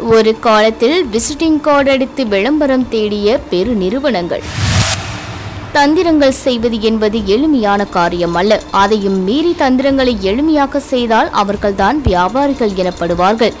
ஒரு காலத்தில் visiting card அடித்து விளம்பரம் தேடிய பெரு நிறுவனங்கள். தந்திரங்கள் செய்வது என்பது எளிமையான காரியம் அல்ல. அதையும் மீறி தந்திரங்களை எளிமையாக்க செய்தால் அவர்கள்தான் வியாபாரிகள் எனப்படுவார்கள்.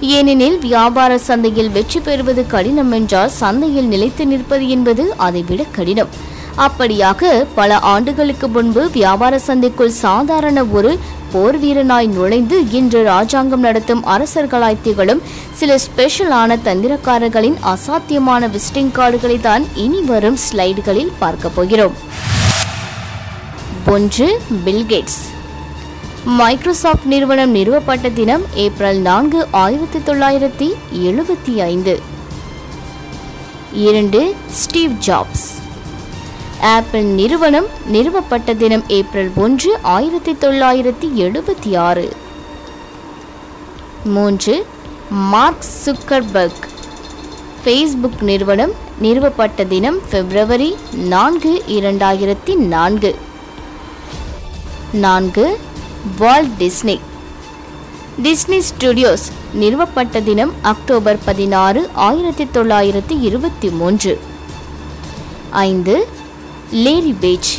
ஏனெனில் வியாபார சந்தையில் வெற்றி பெறுவது கடினம் என்றால் சந்தையில் நிலைத்து நிற்பது என்பது அதைவிட கடினம். அப்படியாக பல ஆண்டுகளுக்கு முன்பு வியாபார சந்தைக்குள் சாதாரண ஒரு போர் வீரனாய் நுழைந்து இன்று ராஜாங்கம் நடத்தும் அரசர்களாய் திகழும் சில ஸ்பெஷலான தந்திரக்காரர்களின் அசாத்தியமான விசிட்டிங் கார்டுகளை தான் இனி வரும் ஸ்லைடுகளில் பார்க்க போகிறோம். ஒன்று பில்கேட்ஸ் மைக்ரோசாஃப்ட் நிறுவனம் நிறுவப்பட்ட தினம் ஏப்ரல் நான்கு ஆயிரத்தி தொள்ளாயிரத்தி எழுபத்தி ஐந்து. இரண்டு ஸ்டீவ் ஜாப்ஸ் ஆப்பிள் நிறுவனம் நிறுவப்பட்ட தினம் ஏப்ரல் ஒன்று ஆயிரத்தி தொள்ளாயிரத்தி எழுபத்தி ஆறு. மூன்று மார்க் சுக்கர்பர்க் ஃபேஸ்புக் நிறுவனம் நிறுவப்பட்ட தினம் பிப்ரவரி நான்கு இரண்டாயிரத்தி நான்கு. நான்கு வால்ட் டிஸ்னி டிஸ்னி ஸ்டுடியோஸ் நிறுவப்பட்ட தினம் அக்டோபர் பதினாறு ஆயிரத்தி தொள்ளாயிரத்தி இருபத்தி மூன்று. ஐந்து லேரி பேஜ்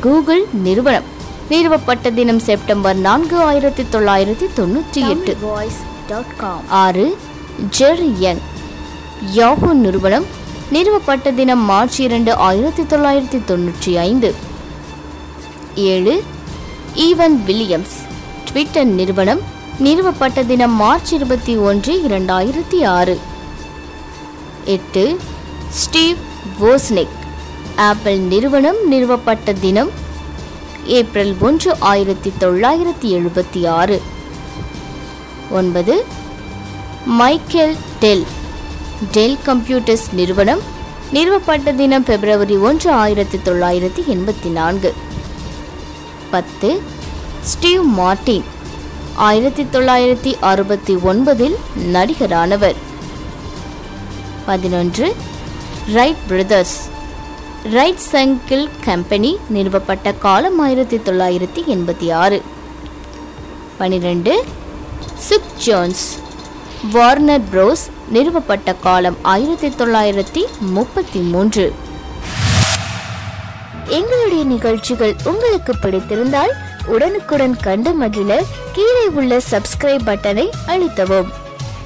கூகுள் நிறுவனம். நிறுவப்பட்ட தினம் செப்டம்பர் நான்கு ஆயிரத்தி தொள்ளாயிரத்தி தொண்ணூற்றி எட்டு. ஆறு ஜெர்ரி யங் யாஹூ நிறுவனம். நிறுவப்பட்ட தினம் மார்ச் இரண்டு ஆயிரத்தி தொள்ளாயிரத்தி தொண்ணூற்றி ஐந்து. ஏழு ஈவன் வில்லியம்ஸ் ட்விட்டர் நிறுவனம். நிறுவப்பட்ட தினம் மார்ச் இருபத்தி ஒன்று இரண்டாயிரத்தி ஆறு. எட்டு ஸ்டீவ் வோஸ்னிக் ஆப்பிள் நிறுவனம் நிறுவப்பட்ட தினம் ஏப்ரல் ஒன்று ஆயிரத்தி தொள்ளாயிரத்தி எழுபத்தி ஆறு. ஒன்பது மைக்கேல் டெல் டெல் கம்ப்யூட்டர்ஸ் நிறுவனம் நிறுவப்பட்ட தினம் பிப்ரவரி ஒன்று ஆயிரத்தி தொள்ளாயிரத்தி எண்பத்தி நான்கு. பத்து ஸ்டீவ் மார்டின் ஆயிரத்தி தொள்ளாயிரத்தி அறுபத்தி ஒன்பதில் நடிகரானவர். பதினொன்று Wright Brothers Wright cycle company நிறுவப்பட்ட காலம் ஆயிரத்தி தொள்ளாயிரத்தி எண்பத்தி ஆறு. பனிரெண்டு சுக் ஜோன்ஸ் வார்னர் ப்ரோஸ் நிறுவப்பட்ட காலம் ஆயிரத்தி தொள்ளாயிரத்தி முப்பத்தி மூன்று. எங்களுடைய நிகழ்ச்சிகள் உங்களுக்கு பிடித்திருந்தால் உடனுக்குடன் கண்டு மகிழ கீழே உள்ள சப்ஸ்கிரைப் பட்டனை அழுத்தவும்.